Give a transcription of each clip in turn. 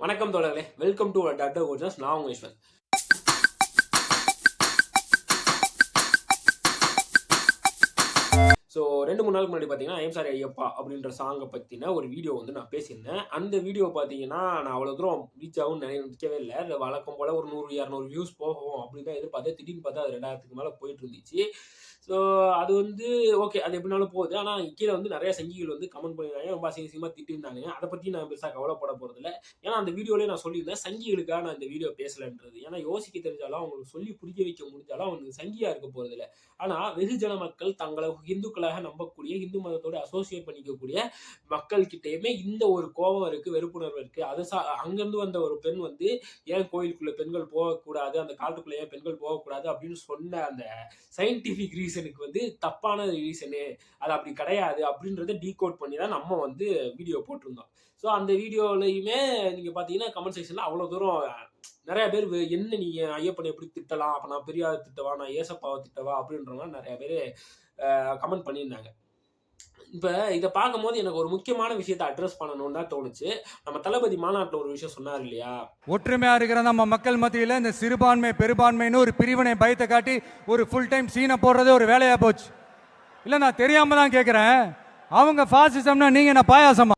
வணக்கம் தோழர்களே. Welcome to doctor gorgeous நான் உங்கள் ஈஸ்வன் ஸோ ரெண்டு மூணு நாளுக்கு முன்னாடி பார்த்தீங்கன்னா ஐம் சாரி ஐயப்பா அப்படின்ற சாங்கை பற்றின ஒரு வீடியோ வந்து நான் பேசியிருந்தேன். அந்த வீடியோ பார்த்தீங்கன்னா நான் அவ்வளோ தூரம் ரீச் ஆகும் நினைக்கவே இல்லை. அது வழக்கம் போல் ஒரு நூறு இரநூறு வியூஸ் போகும் அப்படின்னு தான் எதிர்பார்த்தேன். திடீர்னு பார்த்தா அது ரெண்டாயிரத்துக்கு மேலே போயிட்டு இருந்துச்சு. ஸோ அது வந்து ஓகே அது எப்படினாலும் போகுது. ஆனால் கீழே வந்து நிறைய சங்கிகள் வந்து கமெண்ட் பண்ணியிருந்தாங்க ரொம்ப அசிங்கசியமாக திட்டிருந்தாங்க அதை பற்றி நான் பெருசாக கவலைப்பட போகிறதில்ல ஏன்னா அந்த வீடியோலேயே நான் சொல்லியிருந்தேன். சங்கிகளுக்காக நான் இந்த வீடியோ பேசலைன்றது. ஏன்னா யோசிக்க தெரிஞ்சாலும் அவங்களுக்கு சொல்லி புரிய வைக்க முடிஞ்சாலும் அவனுக்கு சங்கியாக இருக்க போகிறதில்ல ஆனால் வெகுஜன மக்கள் தங்களை இந்துக்களாக நம்பக்கூடிய இந்து மதத்தோட அசோசியேட் பண்ணிக்கக்கூடிய மக்கள் கிட்டேயுமே இந்த ஒரு கோபம் இருக்குது வெறுப்புணர்வு இருக்குது அது சா அங்கேருந்து வந்த ஒரு பெண் வந்து ஏன் கோயிலுக்குள்ளே பெண்கள் போகக்கூடாது? அந்த காட்டுக்குள்ளே ஏன் பெண்கள் போகக்கூடாது? அப்படின்னு சொன்ன அந்த சயின்டிஃபிக் ரீசனுக்கு வந்து தப்பான ரீசனு அது அப்படி கிடையாது அப்படின்றத டீகோட் பண்ணி தான் நம்ம வந்து வீடியோ போட்டிருந்தோம். ஸோ அந்த வீடியோலையுமே நீங்கள் பார்த்தீங்கன்னா கமெண்ட் செக்ஷனில் அவ்வளோ தூரம் நிறைய பேர் என்ன நீங்கள் ஐயப்பனை எப்படி திட்டலாம்? அப்போ நான் பெரியார் திட்டவா? நான் ஏசப்பாவை திட்டவா? அப்படின்றவங்க நிறைய பேர் கமெண்ட் பண்ணியிருந்தாங்க. இப்போ இதை பார்க்கும்போது எனக்கு ஒரு முக்கியமான விஷயத்தை அட்ரஸ் பண்ணணும்னு தான் தோணுச்சு. நம்ம தளபதி மாநாட்டில் ஒரு விஷயம் சொன்னார் இல்லையா? ஒற்றுமையா இருக்கிற நம்ம மக்கள் மத்தியில இந்த சிறுபான்மை பெரும்பான்மைன்னு ஒரு பிரிவினை பயத்தை காட்டி ஒரு ஃபுல் டைம் சீனை போடுறதே ஒரு வேலையா போச்சு. இல்ல நான் தெரியாம தான் கேட்குறேன் அவங்க ஃபாசிசம்னா நீங்க என்ன பாயாசமா?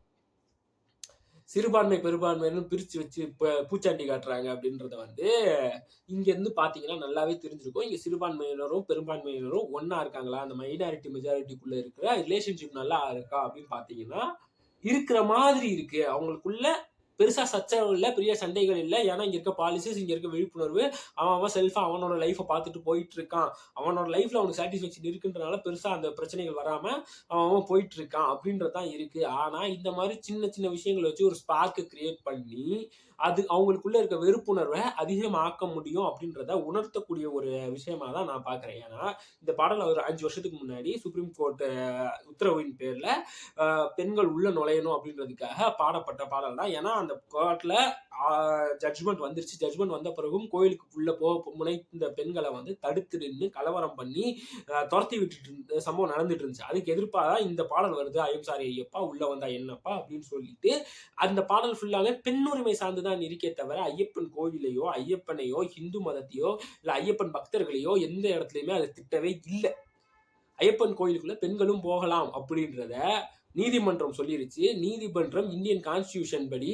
சிறுபான்மை பெரும்பான்மைன்னு பிரித்து வச்சு இப்போ பூச்சாண்டி காட்டுறாங்க அப்படின்றத வந்து இங்கேருந்து பார்த்தீங்கன்னா நல்லாவே தெரிஞ்சிருக்கும். இங்கே சிறுபான்மையினரும் பெரும்பான்மையினரும் ஒன்றா இருக்காங்களா? அந்த மைனாரிட்டி மெஜாரிட்டிக்குள்ளே இருக்கிற ரிலேஷன்ஷிப் நல்லா இருக்கா அப்படின்னு பார்த்தீங்கன்னா இருக்கிற மாதிரி இருக்கு. அவங்களுக்குள்ள பெருசா சச்சரவு இல்லை பெரிய சண்டைகள் இல்லை. ஏன்னா இங்க இருக்க பாலிசிஸ் இங்க இருக்க விழிப்புணர்வு அவன் அவன் செல்ஃபா அவனோட லைஃப்பை பார்த்துட்டு போயிட்டு இருக்கான் அவனோட லைஃப்ல அவனுக்கு சாட்டிஸ்ஃபேக்ஷன் இருக்குன்றனால பெருசா அந்த பிரச்சனைகள் வராம அவன் அவன் போயிட்டு இருக்கான் அப்படின்றது தான் இருக்கு. ஆனா இந்த மாதிரி சின்ன சின்ன விஷயங்களை வச்சு ஒரு ஸ்பார்க்கை கிரியேட் பண்ணி அது அவங்களுக்குள்ள இருக்க வெறுப்புணர்வை அதிகமாக்க முடியும் அப்படின்றத உணர்த்தக்கூடிய ஒரு விஷயமா தான் நான் பார்க்குறேன். ஏன்னா இந்த பாடல் ஒரு அஞ்சு வருஷத்துக்கு முன்னாடி சுப்ரீம் கோர்ட் உத்தரவின் பேரில் பெண்கள் உள்ள நுழையணும் அப்படின்றதுக்காக பாடப்பட்ட பாடல் தான். ஏன்னா அந்த கோர்ட்டில் ஜட்ஜ்மெண்ட் வந்துருச்சு. ஜட்ஜ்மெண்ட் வந்த பிறகும் கோயிலுக்கு உள்ள போக முனைந்த பெண்களை வந்து தடுத்து நின்று கலவரம் பண்ணி துரத்தி விட்டுட்டு இருந்த சம்பவம் நடந்துட்டு இருந்துச்சு. அதுக்கு எதிர்ப்பாக தான் இந்த பாடல் வருது. ஐயம் சாரி ஐயப்பா உள்ள வந்தா என்னப்பா? அப்படின்னு சொல்லிட்டு அந்த பாடல் ஃபுல்லாவே பெண்ணுரிமை சார்ந்து தான் இருக்கே தவிர ஐயப்பன் கோவிலையோ ஐயப்பனையோ இந்து மதத்தையோ இல்லை ஐயப்பன் பக்தர்களையோ எந்த இடத்துலையுமே அதை திட்டவே இல்லை. ஐயப்பன் கோயிலுக்குள்ள பெண்களும் போகலாம் அப்படின்றத நீதிமன்றம் சொல்லிருச்சு. நீதிமன்றம் இந்தியன் கான்ஸ்டியூஷன் படி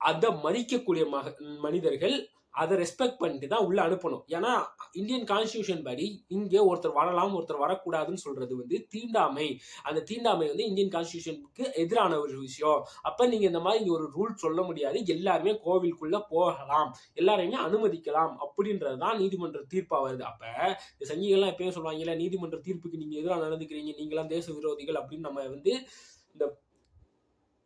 அதை மதிக்கக்கூடிய மக மனிதர்கள் அதை ரெஸ்பெக்ட் பண்ணிட்டு தான் உள்ள அனுப்பணும். ஏன்னா இந்தியன் கான்ஸ்டியூஷன் படி இங்கே ஒருத்தர் வரலாம் ஒருத்தர் வரக்கூடாதுன்னு சொல்றது வந்து தீண்டாமை. அந்த தீண்டாமை வந்து இந்தியன் கான்ஸ்டியூஷனுக்கு எதிரான ஒரு விஷயம். அப்ப நீங்க இந்த மாதிரி இங்கே ஒரு ரூல் சொல்ல முடியாது. எல்லாருமே கோவிலுக்குள்ள போகலாம். எல்லாரையுமே அனுமதிக்கலாம் அப்படின்றது தான் நீதிமன்ற தீர்ப்பா வருது. அப்ப இந்த சங்கிகள்லாம் எப்பயும் சொல்லுவாங்கல்ல நீதிமன்ற தீர்ப்புக்கு நீங்க எதிராக நடந்துக்கிறீங்க நீங்களாம் தேச விரோதிகள் அப்படின்னு நம்ம வந்து இந்த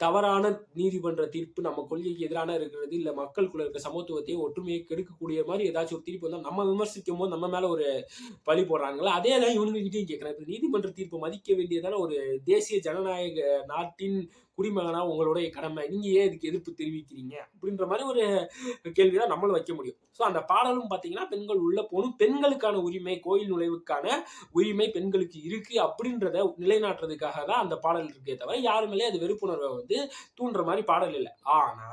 தவறான நீதிமன்ற தீர்ப்பு நம்ம கொள்கைக்கு எதிரான இருக்கிறது இல்ல மக்களுக்குள்ள இருக்க சமத்துவத்தையும் ஒற்றுமையை கெடுக்கக்கூடிய மாதிரி ஏதாச்சும் ஒரு தீர்ப்பு வந்தால் நம்ம விமர்சிக்கும் போது நம்ம மேல ஒரு பழி போடுறாங்களா? அதே தான் இவங்ககிட்டையும் கேட்கறேன் இப்ப நீதிமன்ற தீர்ப்பை மதிக்க வேண்டியதான ஒரு தேசிய ஜனநாயக நாட்டின் குடிமகனா உங்களுடைய கடமை. நீங்க ஏன் இதுக்கு எதிர்ப்பு தெரிவிக்கிறீங்க? அப்படின்ற மாதிரி ஒரு கேள்வி தான் நம்மளும் வைக்க முடியும். ஸோ அந்த பாடலும் பார்த்தீங்கன்னா பெண்கள் உள்ள போகணும். பெண்களுக்கான உரிமை கோயில் நுழைவுக்கான உரிமை பெண்களுக்கு இருக்கு அப்படின்றத நிலைநாட்டுறதுக்காக தான் அந்த பாடல் இருக்கே தவிர யாருமேலே அது வெறுப்புணர்வை வந்து தூண்டுற மாதிரி பாடல் இல்லை. ஆனா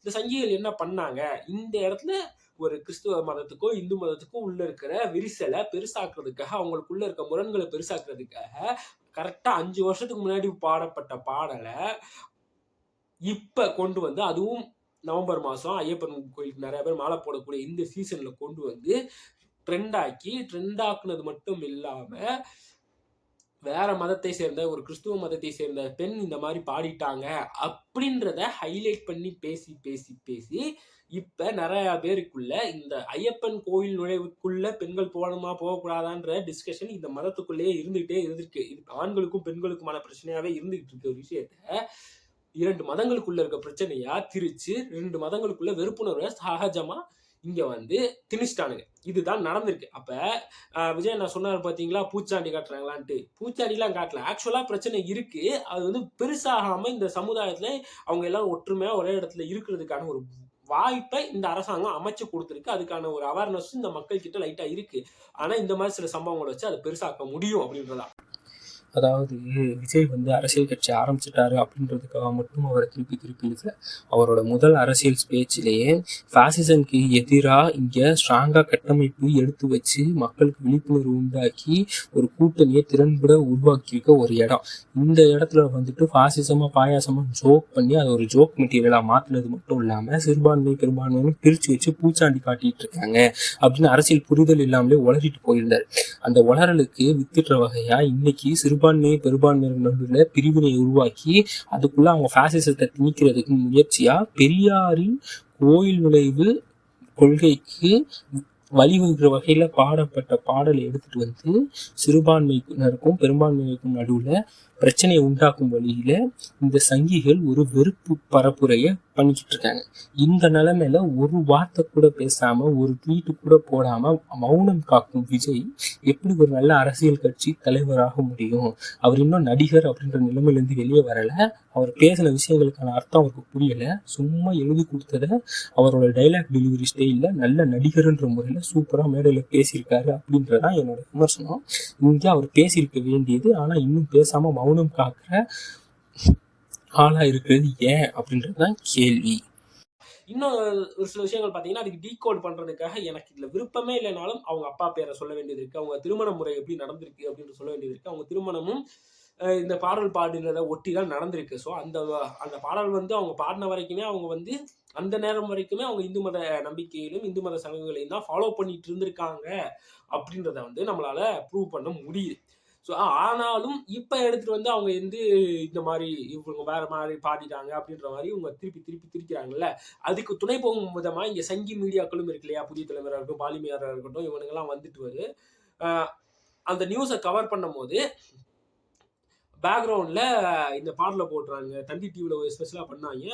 இந்த சங்கிகள் என்ன பண்ணாங்க? இந்த இடத்துல ஒரு கிறிஸ்துவ மதத்துக்கோ இந்து மதத்துக்கோ உள்ள இருக்கிற விரிசலை பெருசாக்குறதுக்காக அவங்களுக்குள்ள இருக்க முரண்களை பெருசாக்குறதுக்காக கரெக்டா அஞ்சு வருஷத்துக்கு முன்னாடி பாடப்பட்ட பாடலை இப்ப கொண்டு வந்து அதுவும் நவம்பர் மாதம் ஐயப்பன் கோயிலுக்கு நிறைய பேர் மாலை போடக்கூடிய இந்த சீசன்ல கொண்டு வந்து ட்ரெண்ட் ஆக்கி ட்ரெண்ட் ஆக்குனது மட்டும் இல்லாமல் வேற மதத்தை சேர்ந்த ஒரு கிறிஸ்துவ மதத்தை சேர்ந்த பெண் இந்த மாதிரி பாடிட்டாங்க அப்படின்றத ஹைலைட் பண்ணி பேசி பேசி பேசி இப்ப நிறைய பேருக்குள்ள இந்த ஐயப்பன் கோயில் நுழைவுக்குள்ள பெண்கள் போகணுமா போகக்கூடாதான்ற டிஸ்கஷன் இந்த மதத்துக்குள்ளேயே இருந்துகிட்டே இருந்திருக்கு. இது ஆண்களுக்கும் பெண்களுக்குமான பிரச்சனையாவே இருந்துகிட்டு இருக்க ஒரு விஷயத்த. இரண்டு மதங்களுக்குள்ள இருக்க பிரச்சனையா திரிச்சு ரெண்டு மதங்களுக்குள்ள வெறுப்புணர்வை சகஜமா இங்கே வந்து திணிச்சிட்டானுங்க. இதுதான் நடந்திருக்கு. அப்போ விஜய் நான் சொன்னார் பார்த்தீங்களா பூச்சாண்டி காட்டுறாங்களான்ட்டு. பூச்சாண்டிலாம் காட்டல. ஆக்சுவலாக பிரச்சனை இருக்குது அது வந்து பெருசாகாமல் இந்த சமுதாயத்தில் அவங்க எல்லாம் ஒற்றுமையாக ஒரே இடத்துல இருக்கிறதுக்கான ஒரு வாய்ப்பை இந்த அரசாங்கம் அமைச்சு கொடுத்துருக்கு. அதுக்கான ஒரு அவேர்னஸ் இந்த மக்கள் கிட்ட லைட்டாக இருக்குது ஆனால் இந்த மாதிரி சில சம்பவங்களை வச்சு அதை பெருசாக்க முடியும் அப்படின்றதான் அதாவது விஜய் வந்து அரசியல் கட்சி ஆரம்பிச்சிட்டாரு அப்படின்றதுக்காக மட்டும் அவரை திருப்பி திருப்பி இழுக்கல. அவரோட முதல் அரசியல் பேச்சிலேயே ஃபாசிசம்க்கு எதிராக இங்கே ஸ்ட்ராங்காக கட்டமைப்பு எடுத்து வச்சு மக்களுக்கு விழிப்புணர்வு உண்டாக்கி ஒரு கூட்டணியை திறன்பட உருவாக்கியிருக்க ஒரு இடம். இந்த இடத்துல வந்துட்டு ஃபாசிசமாக பாயாசமாக ஜோக் பண்ணி அதை ஒரு ஜோக் மெட்டீரியலாக மாற்றினது மட்டும் இல்லாமல் சிறுபான்மை பெரும்பான்மைன்னு பிரித்து வச்சு பூச்சாண்டி காட்டிட்டு இருக்காங்க அப்படின்னு அரசியல் புரிதல் இல்லாமலே உளறிட்டு போயிருந்தார். அந்த உளறலுக்கு வித்துடுற வகையாக இன்னைக்கு சிறுபான்மை பெரும்பான்மையினர் நடுவில் பிரிவினை உருவாக்கி அதுக்குள்ள அவங்க ஃபேசிசத்தை திணிக்கிறதுக்கு முயற்சியா? பெரியாரின் கோயில் நுழைவு கொள்கைக்கு வழிவகுக்கிற வகையில பாடப்பட்ட பாடலை எடுத்துட்டு வந்து சிறுபான்மையினருக்கும் பெரும்பான்மையினருக்கும் நடுவுல பிரச்சனையை உண்டாக்கும் வழியில இந்த சங்கிகள் ஒரு வெறுப்பு பரப்புரையை பண்ணிக்கிட்டு இருக்காங்க இந்த நிலைமையில ஒரு வார்த்தை கூட பேசாம ஒரு ட்வீட் கூட போடாம மௌனம் காக்கும் விஜய் எப்படி ஒரு நல்ல அரசியல் கட்சி தலைவராக முடியும்? அவர் இன்னும் நடிகர் அப்படின்ற நிலைமையிலேருந்து வெளியே வரல. அவர் பேசின விஷயங்களுக்கான அர்த்தம் அவருக்கு புரியல. சும்மா எழுதி கொடுத்தத அவரோட டைலாக் டெலிவரி ஸ்டைலில் நல்ல நடிகர்ன்ற முறையில் சூப்பராக மேடையில் பேசியிருக்காரு அப்படின்றதான் என்னோட விமர்சனம். இங்கே அவர் பேசியிருக்க வேண்டியது ஆனால் இன்னும் பேசாமல் மௌனம் காக்கிற ஆளாக இருக்கிறது ஏன் அப்படின்றது தான் கேள்வி. இன்னும் ஒரு சில விஷயங்கள் பார்த்தீங்கன்னா அதுக்கு டீகோட் பண்ணுறதுக்காக எனக்கு இதில் விருப்பமே இல்லைனாலும் அவங்க அப்பா பேரை சொல்ல வேண்டியது இருக்குது அவங்க திருமண முறை எப்படி நடந்திருக்கு அப்படின்னு சொல்ல வேண்டியது இருக்குது அவங்க திருமணமும் இந்த பாடல் பாடுறத ஒட்டி தான் நடந்திருக்கு. ஸோ அந்த அந்த பாடல் வந்து அவங்க பாடின வரைக்குமே அவங்க வந்து அந்த நேரம் வரைக்குமே அவங்க இந்து மத நம்பிக்கையிலும் இந்து மத சடங்குகளையும் தான் ஃபாலோ பண்ணிட்டு இருந்திருக்காங்க அப்படின்றத வந்து நம்மளால ப்ரூவ் பண்ண முடியுது. ஸோ ஆனாலும் இப்போ எடுத்துகிட்டு வந்து அவங்க வந்து இந்த மாதிரி இவங்க வேறு மாதிரி பாடிட்டாங்க அப்படின்ற மாதிரி இவங்க திருப்பி திருப்பி திரிக்கிறாங்கல்ல அதுக்கு துணை போகும் விதமாக இங்கே சங்கி மீடியாக்களும் இருக்கு இல்லையா? புதிய தலைவராக இருக்கட்டும் பாலிமையாராக இருக்கட்டும் இவனுங்கெல்லாம் வந்துட்டு வருது அந்த நியூஸை கவர் பண்ணும்போது பேக்ரவுண்டில் இந்த பாடலை போடுறாங்க தந்தி டிவியில் ஒரு ஸ்பெஷலாக பண்ணாங்க.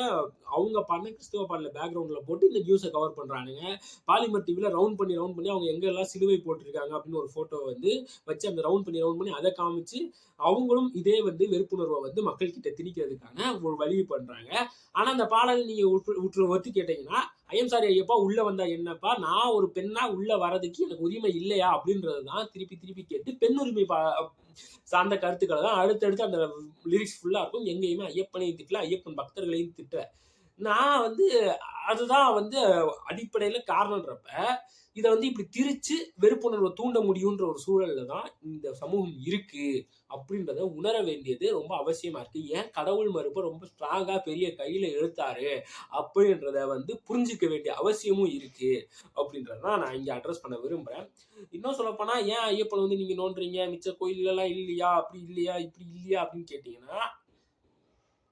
அவங்க பாடின கிறிஸ்தவ பாடல பேக்ரவுண்டில் போட்டு இந்த நியூஸை கவர் பண்ணுறானுங்க பாலிமர் டிவியில் ரவுண்ட் பண்ணி ரவுண்ட் பண்ணி அவங்க எங்கெல்லாம் சிலுவை போட்டிருக்காங்க அப்படின்னு ஒரு ஃபோட்டோ வந்து வச்சு அந்த ரவுண்ட் பண்ணி ரவுண்ட் பண்ணி அதை காமிச்சு அவங்களும் இதே வந்து வெறுப்புணர்வை வந்து மக்கள்கிட்ட திணிக்கிறதுக்கான ஒரு வழி பண்ணுறாங்க ஆனால் அந்த பாடல் நீங்கள் உற்று உற்று ஒத்து கேட்டிங்கன்னா ஐயம் சாரி ஐயப்பா உள்ளே வந்தா என்னப்பா? நான் ஒரு பெண்ணா உள்ளே வரதுக்கு எனக்கு உரிமை இல்லையா? அப்படின்றது தான் திருப்பி திருப்பி கேட்டு பெண் உரிமை பா சார்ந்த கருத்துக்களை தான் அடுத்தடுத்து அந்த லிரிக்ஸ் ஃபுல்லாக இருக்கும். எங்கேயுமே ஐயப்பனையும் திட்டல ஐயப்பன் பக்தர்களையும் திட்டல. நான் வந்து அதுதான் வந்து அடிப்படையில் காரணன்றப்ப இதை வந்து இப்படி திரிச்சு வெறுப்புணர்வை தூண்ட முடியுன்ற ஒரு சூழல்ல தான் இந்த சமூகம் இருக்குது அப்படின்றத உணர வேண்டியது ரொம்ப அவசியமா இருக்கு. ஏன் கடவுள் மறுப்பை ரொம்ப ஸ்ட்ராங்கா பெரிய கையில எழுத்தாரு அப்படின்றத வந்து புரிஞ்சுக்க வேண்டிய அவசியமும் இருக்கு அப்படின்றத நான் இங்க அட்ரஸ் பண்ண விரும்புறேன். இன்னும் சொல்லப்போனா ஏன் ஐயப்பன் வந்து நீங்க நோண்டுறீங்க? மிச்ச கோயிலெல்லாம் இல்லையா? அப்படி இல்லையா? இப்படி இல்லையா? அப்படின்னு கேட்டீங்கன்னா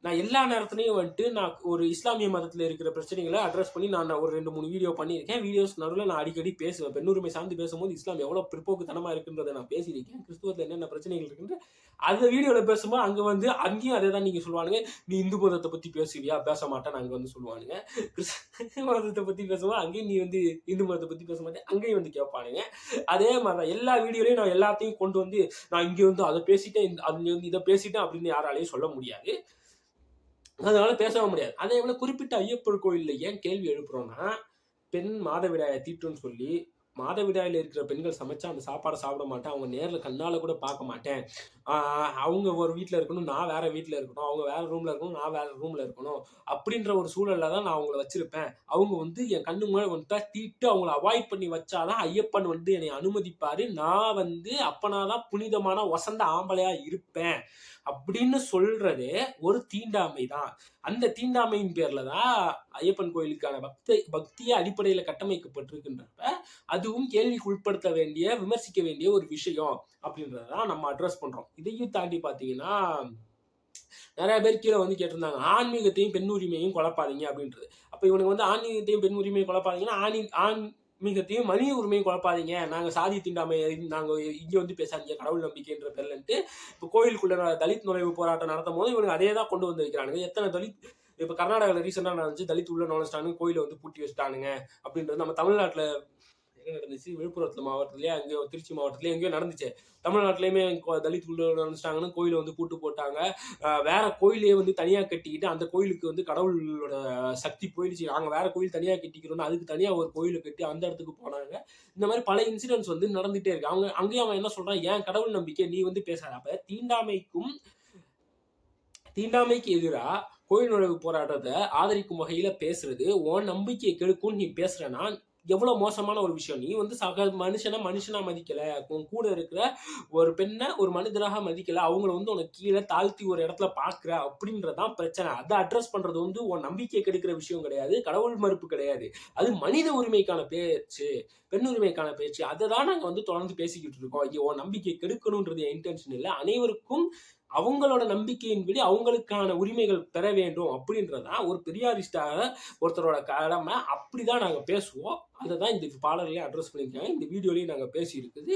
நான் எல்லா நேரத்துலையும் வந்துட்டு நான் ஒரு இஸ்லாமிய மதத்தில் இருக்கிற பிரச்சனைகளை அட்ரஸ் பண்ணி நான் ஒரு ரெண்டு மூணு வீடியோ பண்ணியிருக்கேன். வீடியோஸ் நடுவில் நான் அடிக்கடி பேசுவேன். பெண்ணுரிமை சார்ந்து பேசும்போது இஸ்லாம் எவ்வளோ பிற்போக்குத்தனமாக இருக்குன்றதை நான் பேசியிருக்கேன். கிறிஸ்துவத்தில் என்னென்ன பிரச்சனைகள் இருக்குன்னு அந்த வீடியோவில் பேசும்போது அங்கே வந்து அங்கேயும் அதே தான் நீங்கள் சொல்லுவானுங்க. நீ இந்து மதத்தை பற்றி பேசுவியா? பேச மாட்டேன்னு அங்கே வந்து சொல்லுவானுங்க. கிறிஸ்து மதத்தை பற்றி பேசும்போது அங்கேயும் நீ வந்து இந்து மதத்தை பற்றி பேச மாட்டேன் அங்கேயும் வந்து கேட்பானுங்க. அதே மாதிரி தான் எல்லா வீடியோலையும் நான் எல்லாத்தையும் கொண்டு வந்து நான் இங்கே வந்து அதை பேசிட்டேன் இந்த- அது வந்து இதை பேசிட்டேன் அப்படின்னு யாராலையும் சொல்ல முடியாது. அதனால பேசவும் முடியாது. அதே போல குறிப்பிட்ட ஐயப்பர் கோயில்ல ஏன் கேள்வி எழுப்புறோம்னா பெண் மாதவிடாயை தீட்டுன்னு சொல்லி மாதவிடாயில் இருக்கிற பெண்கள் சமைச்சா அந்த சாப்பாடை சாப்பிட மாட்டேன். அவங்க நேரில் கண்ணால் கூட பார்க்க மாட்டேன். அவங்க ஒரு வீட்டில் இருக்கணும் நான் வேற வீட்டில் இருக்கணும். அவங்க வேற ரூமில் இருக்கணும் நான் வேற ரூமில் இருக்கணும். அப்படின்ற ஒரு சூழலில் தான் நான் அவங்கள வச்சிருப்பேன். அவங்க வந்து என் கண்ணு முன்னாடி வந்துட்டா தீட்டு அவங்கள அவாய்ட் பண்ணி வச்சாதான் ஐயப்பன் வந்து என்னை அனுமதிப்பாரு. நான் வந்து அப்பனாதான் புனிதமான வசந்த ஆம்பளையா இருப்பேன் அப்படின்னு சொல்றதே ஒரு தீண்டாமை தான். அந்த தீண்டாமையின் பேர்ல தான் ஐயப்பன் கோயிலுக்கான பக்தி பக்திய அடிப்படையில் கட்டமைக்கப்பட்டிருக்கின்றப்ப அதுவும் கேள்விக்கு உட்படுத்த வேண்டிய விமர்சிக்க வேண்டிய ஒரு விஷயம் அப்படின்றத நம்ம அட்ரஸ் பண்ணுறோம் இதையும் தாண்டி பார்த்தீங்கன்னா நிறைய பேர் கீழே வந்து கேட்டிருந்தாங்க ஆன்மீகத்தையும் பெண் உரிமையும் குழப்பாதீங்க அப்படின்றது. அப்போ இவனுக்கு வந்து ஆன்மீகத்தையும் பெண் உரிமையும் குழப்பாதீங்கன்னா ஆணி மிகத்தையும் மனித உரிமையும் குழப்பாதீங்க. நாங்கள் சாதி தீண்டாமை நாங்கள் இங்கே வந்து பேசாதீங்க கடவுள் நம்பிக்கைன்ற பேர்லன்ட்டு இப்போ கோயிலுக்குள்ள தலித் நுழைவு போராட்டம் நடத்தும் போது இவனுக்கு அதே தான் கொண்டு வந்து வைக்கிறானுங்க. எத்தனை தலித் இப்போ கர்நாடகாவில் ரீசெண்டாக நடந்துச்சு தலித் உள்ள நுழைச்சிட்டானுங்க கோயிலை வந்து பூட்டி வச்சுட்டானுங்க அப்படின்றது நம்ம தமிழ்நாட்டில் எங்கே நடந்துச்சு? விழுப்புரத்துல மாவட்டத்திலயே அங்கேயோ திருச்சி மாவட்டத்திலயே எங்கேயோ நடந்துச்சு. தமிழ்நாட்டிலயுமே தலித் உள்ள நடந்துட்டாங்கன்னு கோயிலை வந்து பூட்டு போட்டாங்க. வேற கோயிலே வந்து தனியாக கட்டிக்கிட்டு அந்த கோயிலுக்கு வந்து கடவுளோட சக்தி போயிடுச்சு. நாங்கள் வேற கோயில் தனியாக கட்டிக்கிறோம்னு அதுக்கு தனியாக ஒரு கோயிலை கட்டி அந்த இடத்துக்கு போனாங்க. இந்த மாதிரி பல இன்சிடென்ட்ஸ் வந்து நடந்துட்டே இருக்கு. அவங்க அங்கேயும் அவன் என்ன சொல்றான்? ஏன் கடவுள் நம்பிக்கை? நீ வந்து பேசாத. அப்ப தீண்டாமைக்கும் தீண்டாமைக்கு எதிராக கோயில் நுழைவு போராட்டத்தை ஆதரிக்கும் வகையில பேசுறது உன் நம்பிக்கையை கெடுக்கும் நீ பேசுறனா எவ்வளோ மோசமான ஒரு விஷயம். நீ வந்து சக மனுஷனை மனுஷனா மதிக்கலை. உன் கூட இருக்கிற ஒரு பெண்ணை ஒரு மனிதராக மதிக்கலை. அவங்கள வந்து உனக்கு கீழே தாழ்த்தி ஒரு இடத்துல பார்க்குற அப்படின்றதான் பிரச்சனை. அதை அட்ரஸ் பண்ணுறது வந்து உன் நம்பிக்கை கெடுக்கிற விஷயம் கிடையாது. கடவுள் மறுப்பு கிடையாது. அது மனித உரிமைக்கான பேச்சு பெண் உரிமைக்கான பேச்சு. அதை தான் நாங்கள் வந்து தொடர்ந்து பேசிக்கிட்டு இருக்கோம். ஐயோ உன் நம்பிக்கை கெடுக்கணுன்றது இன்டென்ஷன் இல்லை. அனைவருக்கும் அவங்களோட நம்பிக்கையின்படி அவங்களுக்கான உரிமைகள் பெற வேண்டும் அப்படின்றதான் ஒரு பெரியாரிஸ்டாக ஒருத்தரோட கடமை. அப்படி தான் நாங்கள் பேசுவோம். அதை தான் இந்த பாடலையும் அட்ரஸ் பண்ணியிருக்காங்க. இந்த வீடியோலையும் நாங்கள் பேசியிருக்குது.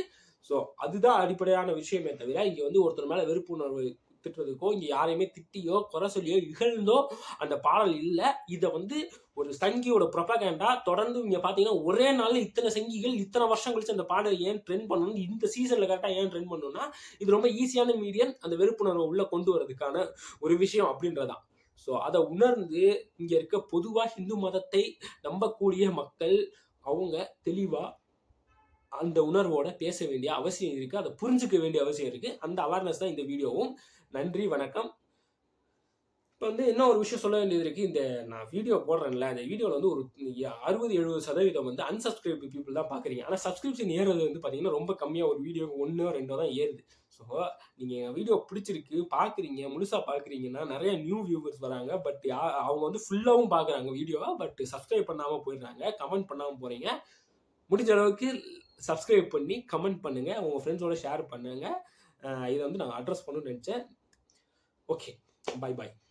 ஸோ அதுதான் அடிப்படையான விஷயமே தவிர இங்கே வந்து ஒருத்தர் மேலே வெறுப்புணர்வு திட்டுறதுக்கோ இங்க யாரையுமே திட்டியோ குறை சொல்லியோ இகழ்ந்தோ அந்த பாடல் இல்லை. இதை வந்து ஒரு சங்கியோட ப்ரொபகேண்டா தொடர்ந்து இங்க பாத்தீங்கன்னா ஒரே நாள்ல இத்தனை சங்கிகள் இத்தனை வருஷம் கழிச்சு அந்த பாடல் ஏன் ட்ரெண்ட் பண்ணணும் இந்த சீசன்ல கரெக்டா ஏன் ட்ரெண்ட் பண்ணணும்னா இது ரொம்ப ஈஸியான மீடியம் அந்த வெறுப்புணர்வை உள்ள கொண்டு வரதுக்கான ஒரு விஷயம் அப்படின்றதான் ஸோ அதை உணர்ந்து இங்கே இருக்க பொதுவாக இந்து மதத்தை நம்பக்கூடிய மக்கள் அவங்க தெளிவாக அந்த உணர்வோட பேச வேண்டிய அவசியம் இருக்குது அதை புரிஞ்சுக்க வேண்டிய அவசியம் இருக்குது அந்த அவேர்னஸ் தான் இந்த வீடியோவும். நன்றி வணக்கம். இப்போ வந்து என்ன ஒரு விஷயம் சொல்ல வேண்டியது இருக்குது இந்த நான் வீடியோ போடுறேன்ல அந்த வீடியோவில் வந்து ஒரு அறுபது எழுபது சதவீதம் வந்து அன்சப்ஸ்கிரைப் பீப்புள் தான் பார்க்குறீங்க ஆனால் சப்ஸ்கிரிப்ஷன் ஏறுறது வந்து பார்த்தீங்கன்னா ரொம்ப கம்மியாக ஒரு வீடியோ ஒன்றோ ரெண்டோ தான் ஏறுது. ஸோ நீங்கள் வீடியோ பிடிச்சிருக்கு பார்க்குறீங்க முழுசாக பார்க்குறீங்கன்னா நிறைய நியூ வியூவர்ஸ் வராங்க. பட் அவங்க வந்து ஃபுல்லாகவும் பார்க்குறாங்க வீடியோவை பட் சப்ஸ்கிரைப் பண்ணாமல் போயிடுறாங்க. கமெண்ட் பண்ணாமல் போகிறீங்க முடிஞ்ச அளவுக்கு சப்ஸ்கிரைப் பண்ணி கமெண்ட் பண்ணுங்கள் உங்கள் ஃப்ரெண்ட்ஸோட ஷேர் பண்ணுங்கள் இதை வந்து நான் அட்ரஸ் பண்ணணும்னு நினச்சேன். Okay, bye bye.